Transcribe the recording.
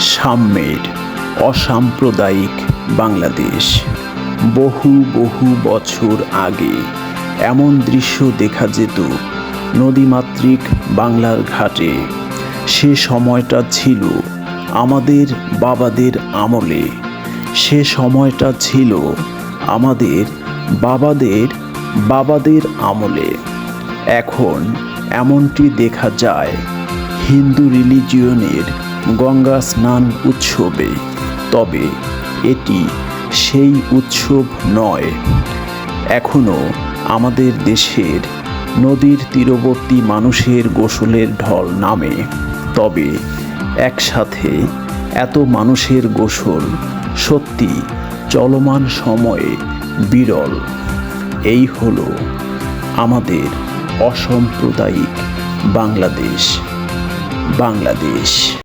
সাম্যের অসাম্প্রদায়িক বাংলাদেশ। বহু বহু বছর আগে এমন দৃশ্য দেখা যেত নদীমাতৃক বাংলার ঘাটে। সে সময়টা ছিল আমাদের বাবাদের আমলে। সে সময়টা ছিল আমাদের বাবাদের বাবাদের আমলে। এখন এমনটি দেখা যায় হিন্দু রিলিজিয়নের গঙ্গা স্নান উৎসবে। তবে এটি সেই উৎসব নয়। এখনও আমাদের দেশের নদীর তীরবর্তী মানুষের গোসলের ঢল নামে। তবে একসাথে এত মানুষের গোসল সত্যি চলমান সময়ে বিরল। এই হল আমাদের অসাম্প্রদায়িক বাংলাদেশ। বাংলাদেশ।